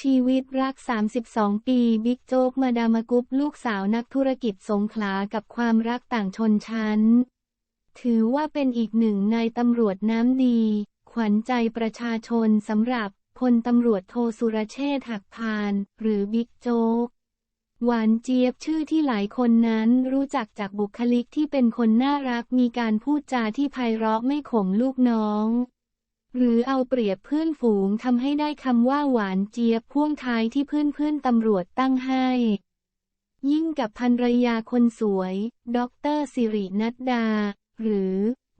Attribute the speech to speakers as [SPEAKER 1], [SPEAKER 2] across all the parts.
[SPEAKER 1] ชีวิตรัก 32 ปี บิ๊กโจ๊ก มาดามกุ๊บลูกสาวนักธุรกิจสงขลากับความรักต่างชนชั้น ถือว่าเป็นอีกหนึ่งในตำรวจน้ำดี ขวัญใจประชาชนสำหรับพลตำรวจโทสุรเชษฐ์หักพาน หรือบิ๊กโจ๊ก หวานเจี๊ยบชื่อที่หลายคนนั้นรู้จักจากบุคลิกที่เป็นคนน่ารักมีการพูดจาที่ไพเราะไม่ข่มลูกน้อง หรือเอาเปรียบเพื่อนฝูงทำให้ได้คำว่าหวานเจี๊ยบพ่วงท้ายที่เพื่อนๆตำรวจตั้งให้ ยิ่งกับภรรยาคนสวยด็อกเตอร์สิรินัดดา หรือ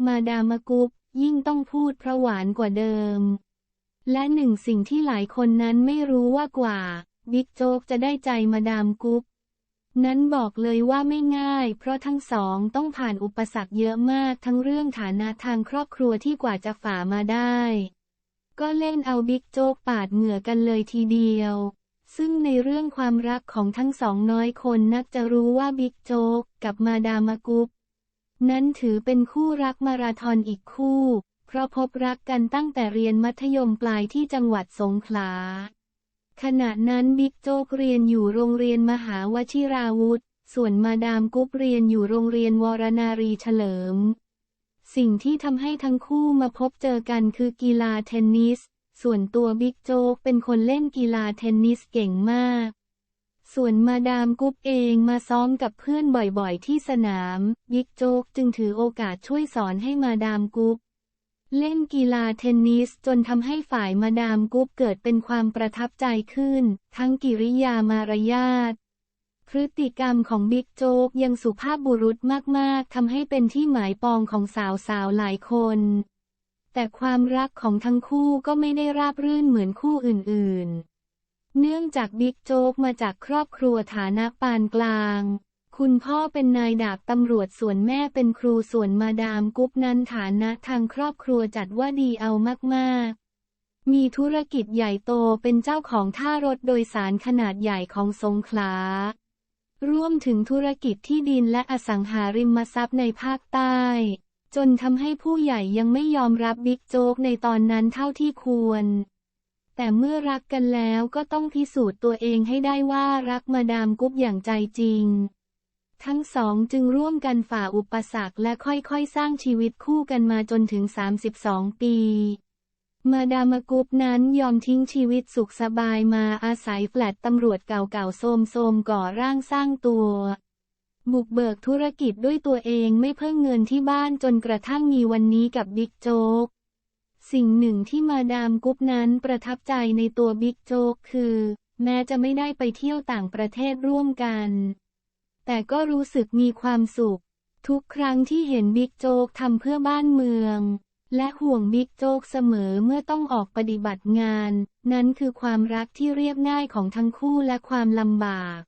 [SPEAKER 1] มาดามกุ๊บยิ่งต้องพูดเพราะหวานกว่าเดิม และหนึ่งสิ่งที่หลายคนนั้นไม่รู้ว่ากว่า บิ๊กโจ๊กจะได้ใจมาดามกุ๊บ นั้นบอกเลยว่าไม่ง่าย เพราะทั้งสองต้องผ่านอุปสรรคเยอะมากทั้งเรื่องฐานะทางครอบครัวที่กว่าจะฝ่ามาได้ ก็เล่นเอาบิ๊กโจ๊กปาดเหงื่อกันเลยทีเดียว ซึ่งในเรื่องความรักของทั้งสองน้อยคนนักจะรู้ว่าบิ๊กโจ๊กกับมาดามกุ๊บนั้นถือเป็นคู่รักมาราธอนอีกคู่ เพราะพบรักกันตั้งแต่เรียนมัธยมปลายที่จังหวัดสงขลา ขณะนั้นบิ๊กโจ๊กเรียนอยู่โรงเรียนมหาวชิราวุธ ส่วนมาดามกุ๊บเรียนอยู่โรงเรียนวรนารีเฉลิม สิ่งที่ทำให้ทั้งคู่มาพบเจอกันคือกีฬาเทนนิส ส่วนตัวบิ๊กโจ๊กเป็นคนเล่นกีฬาเทนนิสเก่งมาก ส่วนมาดามกุ๊บเองมาซ้อมกับเพื่อนบ่อยๆที่สนาม บิ๊กโจ๊กจึงถือโอกาสช่วยสอนให้มาดามกุ๊บ เล่นกีฬาเทนนิสจนทำให้ฝ่ายมาดามกุ๊บเกิดเป็นความประทับใจขึ้น ทั้งกิริยามารยาทพฤติกรรมของบิ๊กโจ๊กยังสุภาพบุรุษมากๆทำให้เป็นที่หมายปองของสาวๆหลายคน แต่ความรักของทั้งคู่ก็ไม่ได้ราบรื่นเหมือนคู่อื่นๆ เนื่องจากบิ๊กโจ๊กมาจากครอบครัวฐานะปานกลาง คุณพ่อเป็นนายดาบตำรวจส่วนแม่เป็นครูส่วนมาดามกุ๊บนั้นฐานะทางครอบครัวจัดว่าดีเอามากๆ มีธุรกิจใหญ่โตเป็นเจ้าของท่ารถโดยสารขนาดใหญ่ของสงขลารวมถึงธุรกิจที่ดินและอสังหาริมทรัพย์ในภาคใต้ จนทำให้ผู้ใหญ่ยังไม่ยอมรับบิ๊กโจ๊กในตอนนั้นเท่าที่ควรแต่เมื่อรักกันแล้วก็ต้องพิสูจน์ตัวเองให้ได้ว่ารักมาดามกุ๊บอย่างใจจริง ทั้งสองจึงร่วมกันฝ่าอุปสรรคและค่อยๆ สร้างชีวิตคู่กันมาจนถึง 32 ปี มาดามกุ๊บนั้นยอมทิ้งชีวิตสุขสบายมาอาศัยแฟลตตำรวจเก่าๆ โซมๆ ก่อร่างสร้างตัว บุกเบิกธุรกิจด้วยตัวเองไม่เพิ่งเงินที่บ้านจนกระทั่งมีวันนี้กับบิ๊กโจ๊ก สิ่งหนึ่งที่มาดามกุ๊บนั้นประทับใจในตัวบิ๊กโจ๊กคือ แม้จะไม่ได้ไปเที่ยวต่างประเทศร่วมกัน แต่ก็รู้สึกมีความสุข ทุกครั้งที่เห็นบิ๊กโจ๊กทำเพื่อบ้านเมือง และห่วงบิ๊กโจ๊กเสมอเมื่อต้องออกปฏิบัติงาน นั้นคือความรักที่เรียบง่ายของทั้งคู่และความลำบาก